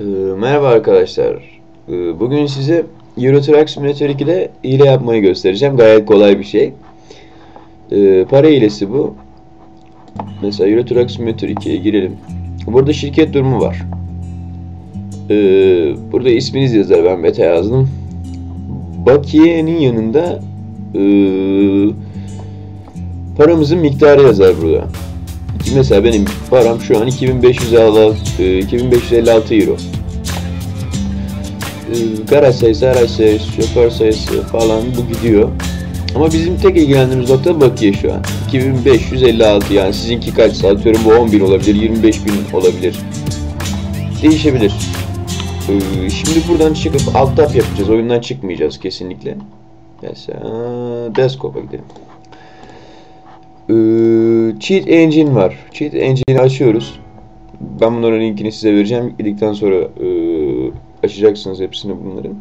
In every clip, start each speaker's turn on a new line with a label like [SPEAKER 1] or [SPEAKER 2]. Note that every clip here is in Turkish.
[SPEAKER 1] Ee, merhaba arkadaşlar. Ee, bugün size Euro Simulator 2'de hile yapmayı göstereceğim. Gayet kolay bir şey. Ee, para hilesi bu. Mesela Euro Simulator 2'ye girelim. Burada şirket durumu var. Burada isminiz yazar. Ben beta yazdım. Bakiyenin yanında paramızın miktarı yazar burada. Mesela benim param şu an 2556, e, 2556 euro. E, Garaj sayısı, araç sayısı, şoför sayısı falan bu gidiyor. Ama bizim tek ilgilendiğimiz nokta bakiye şu an. 2556 yani sizinki kaç atıyorum bu 10.000 olabilir, 25.000 olabilir. Değişebilir. E, Şimdi buradan çıkıp alt tab yapacağız. Oyundan çıkmayacağız kesinlikle. Mesela Desktop'a gidelim. Ee, Cheat Engine var. Cheat Engine'i açıyoruz. Ben bunların linkini size vereceğim. Gidikten sonra e, açacaksınız hepsini bunların.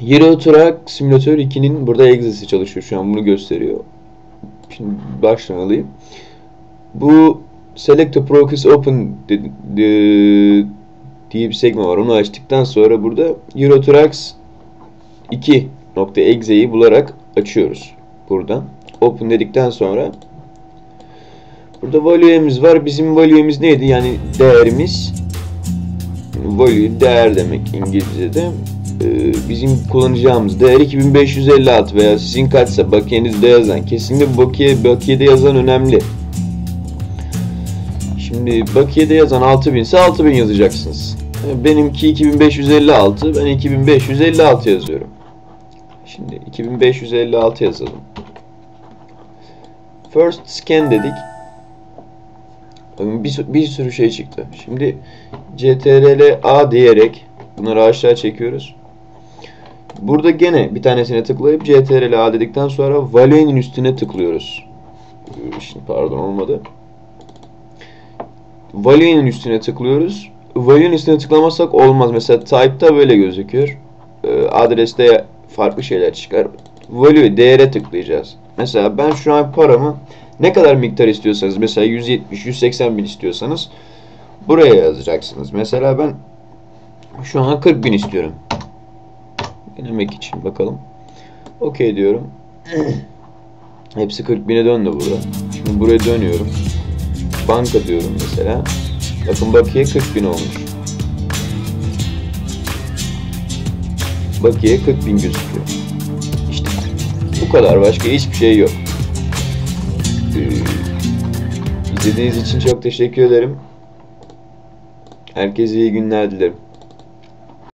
[SPEAKER 1] Euro Truck Simulator 2'nin burada exit'i çalışıyor şu an bunu gösteriyor. Şimdi başlamalıyım. Bu Select the Progress Open de, de, diye bir sekme var. Onu açtıktan sonra burada Euro Trucks 2.exe'yi bularak açıyoruz buradan. Open dedikten sonra burada value'miz var. Bizim value'miz neydi? Yani değerimiz value değer demek İngilizce'de. Ee, bizim kullanacağımız değer 2556 veya sizin kaçsa bakiyenizde yazan. Kesinlikle bakiye, bakiyede yazan önemli. Şimdi bakiyede yazan 6000 ise 6000 yazacaksınız. Benimki 2556. Ben 2556 yazıyorum. Şimdi 2556 yazalım. First scan dedik. Bir, bir sürü şey çıktı. Şimdi CTRL A diyerek bunları aşağı çekiyoruz. Burada gene bir tanesine tıklayıp CTRL A dedikten sonra value'nin üstüne tıklıyoruz. Şimdi pardon olmadı. Value'nin üstüne tıklıyoruz. Value'nin üstüne tıklamazsak olmaz. Mesela type'da böyle gözüküyor. Adreste farklı şeyler çıkar. Value değere tıklayacağız. Mesela ben şu an paramı ne kadar miktar istiyorsanız mesela 170 180 bin istiyorsanız buraya yazacaksınız. Mesela ben şu an 40 bin istiyorum. Denemek için bakalım. Okey diyorum. Hepsi 40 bine döndü burada. Şimdi buraya dönüyorum. Banka diyorum mesela. Bakın bakiye 40 bin olmuş. Bakiye 40 bin gözüküyor. Bu kadar başka hiçbir şey yok. Ee, izlediğiniz için çok teşekkür ederim. Herkese iyi günler dilerim.